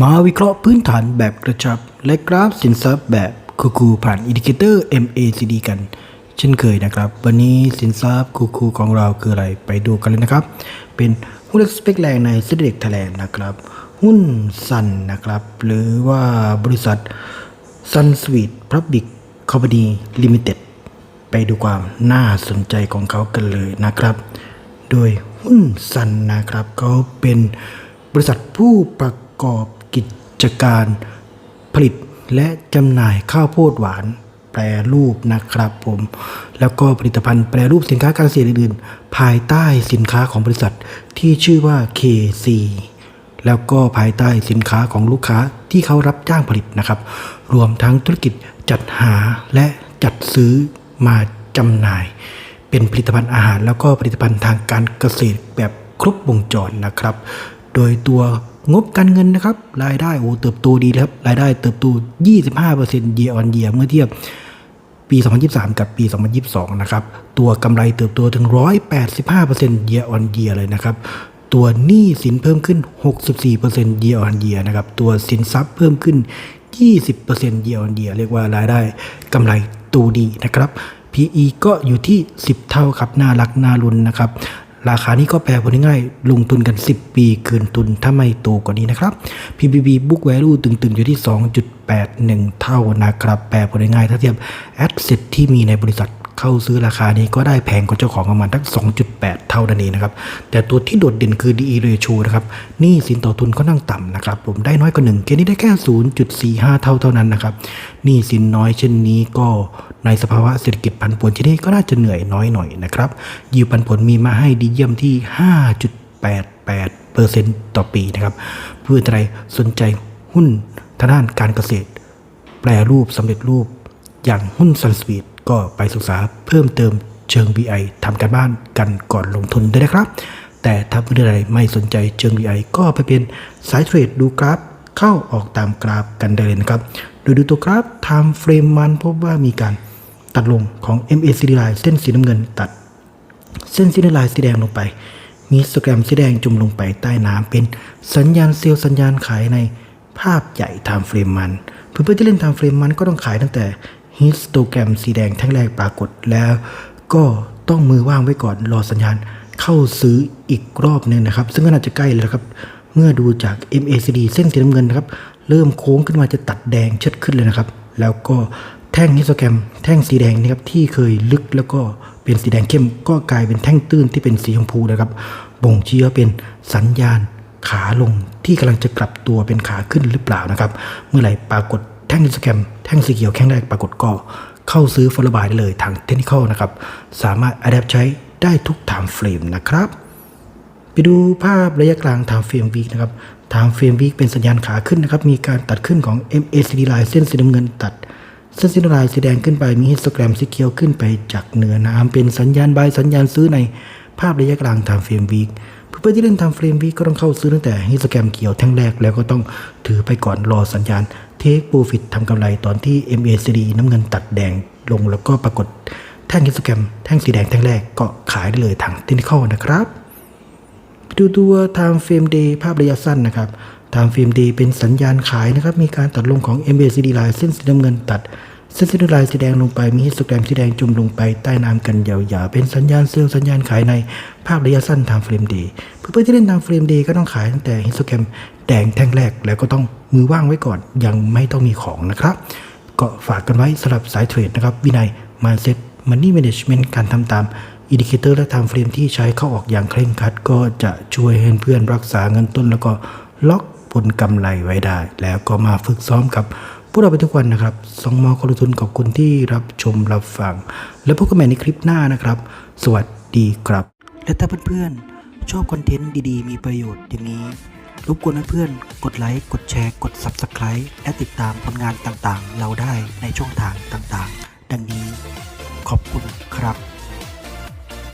มาวิเคราะห์พื้นฐานแบบกระชับ และกราฟสินทรัพย์แบบคูๆผ่านอินดิเคเตอร์ MACD กัน เช่นเคยนะครับ วันนี้สินทรัพย์คูๆของเราคืออะไรไปดูกันเลยนะครับ เป็นหุ้นสเปกแรงในเซ็นเด็กไทยแลนด์นะครับ หุ้นซันนะครับ หรือว่าบริษัท Sun Sweet Public Company Limited ไปดูความน่าสนใจของเขากันเลยนะครับ โดยหุ้นซันนะครับเขาเป็นบริษัทผู้ประกอบ กิจการผลิตและจำหน่ายข้าวโพดหวานแปรรูปนะครับผม แล้วก็ผลิตภัณฑ์แปรรูปสินค้าการเกษตรอื่นๆ ภายใต้สินค้าของบริษัทที่ชื่อว่า KC แล้วก็ภายใต้สินค้าของลูกค้าที่เขารับจ้างผลิตนะครับ รวมทั้งธุรกิจจัดหาและจัดซื้อมาจำหน่าย เป็นผลิตภัณฑ์อาหาร แล้วก็ผลิตภัณฑ์ทางการเกษตรแบบครบวงจรนะครับ โดยตัว งบการเงินนะครับ รายได้โอ้เติบโตดีเลยครับรายได้เติบโต 25% year on year เมื่อเทียบปี 2023 กับปี 2022 นะครับ ตัวกำไรเติบโตถึง 185% year on year เลยนะครับ ตัวหนี้สินเพิ่มขึ้น 64% year on year นะครับ ตัวสินทรัพย์เพิ่มขึ้น 20% year on year เรียกว่ารายได้กำไรตูดีนะครับ PE ก็อยู่ที่ 10 เท่าครับ น่ารักน่ารุนนะครับ ราคานี้ก็แปลผลง่ายๆลงทุนกัน 10 ปีคืนทุนถ้าไม่โตกว่านี้นะครับ PBB book value ตึงๆ อยู่ที่ 2.81 เท่านะครับ แปลผลง่ายๆถ้าเทียบ asset ที่มีในบริษัท เข้าซื้อราคานี้ก็ได้แพงกว่าเจ้าของประมาณทั้ง2.8 เท่านั่นเองนะครับ แต่ตัวที่โดดเด่นคือ DE ratio นะครับนี่สินต่อทุนก็นั่งต่ำนะครับ ผมได้น้อยกว่า1เกณฑ์นี้ได้แค่ 0.45 เท่าเท่านั้นนะครับนี่สินน้อยเช่นนี้ก็ในสภาวะเศรษฐกิจผันผวนเช่นนี้ก็น่าจะเหนื่อยน้อยหน่อยนะครับยิวปันผลมีมาให้ดีเยี่ยมที่ 5.88เปอร์เซ็นต์ต่อปีนะครับเพื่อใครสนใจหุ้นทางด้านการเกษตร แปรรูปสำเร็จรูปอย่างหุ้นซันสวีท ก็ไปศึกษาเพิ่มเติมเชิง BI ทำการบ้านกันก่อนลงทุนด้วยนะครับ แต่ถ้าเพื่อนใดไม่สนใจเชิง BI ก็ไปเป็นสายเทรดดูกราฟเข้าออกตามกราฟกันได้เลยนะครับโดยดูตัวกราฟ Time Frame มันพบว่ามีการตัดลงของ MACD line เส้นสีน้ำเงินตัด เส้นสีน้ำลายสีแดงลงไป มีสแกรมสีแดงจุ่มลงไปใต้น้ำเป็นสัญญาณเซลล์สัญญาณขายในภาพใหญ่ไทม์เฟรมมันเพื่อนๆที่เล่นไทม์เฟรมมันก็ต้องขายตั้งแต่ ฮิสโตแกรมสีแดงแท่งแรกปรากฏแล้ว ก็ต้องมือว่างไว้ก่อนรอสัญญาณเข้าซื้ออีกรอบหนึงนะครับ ซึ่งก็น่าจะใกล้แล้วครับ เมื่อดูจาก MACD เส้นสีน้ำเงินนะครับ เริ่มโค้งขึ้นมาจะตัดแดงเชิดขึ้นเลยนะครับ แล้วก็แท่งฮิสโตแกรมแท่งสีแดงนะครับที่เคยลึกแล้วก็เป็นสีแดงเข้ม ก็กลายเป็นแท่งตื้นที่เป็นสีชมพูนะครับ บ่งชี้ว่าเป็นสัญญาณขาลงที่กำลังจะกลับตัวเป็นขาขึ้นหรือเปล่านะครับ เมื่อไหร่ปรากฏ แท่งฮิสแกรมแท่งสีเขียวแท่งแรกปรากฏก็เข้าซื้อฟอลบายได้เลยทางเทคนิคนะครับ สามารถอัดแอปใช้ได้ทุกไทม์เฟรมนะครับ ไปดูภาพระยะกลาง time frame week นะครับ time frame week เป็นสัญญาณขาขึ้นนะครับ มีการตัดขึ้นของ MACD line เส้นสีน้ำเงินตัดเส้นสีน้ำลายสีแดงขึ้นไปมีฮิสโตแกรมสีเขียวขึ้นไปจากเหนือน้ำเป็นสัญญาณบายสัญญาณซื้อในภาพระยะกลาง time frame week เเพื่อที่เล่น time frame week ก็ต้องเข้าซื้อตั้งแต่ฮิสแกรมเขียวแท่งแรกแล้วก็ต้องถือไปก่อนรอสัญญาณ take profit ทำกำไรตอนที่ MACD น้ำเงินตัดแดงลงแล้วก็ปรากฏแท่งฮิสแกรมแท่งสีแดงแท่งแรกก็ขายได้เลยทางเทคนิคนะครับไปดูตัว time frame day ภาพระยะสั้นนะครับ time frame day เป็นสัญญาณขายนะครับมีการตัดลงของ MACD line เส้นสีน้ำเงินตัด เส้นสีน้ำลายสีแดงลงไปมีฮิสโตแกรมสีแดงจุ่มลงไปใต้น้ำกันยาวๆเป็นสัญญาณเซลล์สัญญาณขายในภาพระยะสั้น time frame day เพื่อที่เล่น time frame day ก็ต้องขายตั้งแต่ฮิสโตแกรมแดงแท่งแรกแล้วก็ต้องมือว่างไว้ก่อนยังไม่ต้องมีของนะครับ ก็ฝากกันไว้สำหรับสายเทรดนะครับวินัย mindset money management การทำตามอินดิเคเตอร์และ time frame ที่ใช้เข้าออกอย่างเคร่งครัด ก็จะช่วยให้เพื่อนรักษาเงินต้นแล้วก็ล็อกผลกำไรไว้ได้ แล้วก็มาฝึกซ้อมกับ พวกเราไปทุกวันนะครับสองมอคนลทุนขอบคุณที่รับชมรับฟัง แล้วพบกันใหม่ในคลิปหน้านะครับ สวัสดีครับ และถ้าเพื่อนๆ ชอบคอนเทนต์ดีๆ มีประโยชน์อย่างนี้รบกวนเพื่อนๆกดไลค์ กดแชร์ กด Subscribe และติดตามผลงานต่างๆ เราได้ในช่องทางต่างๆ ดังนี้ขอบคุณครับ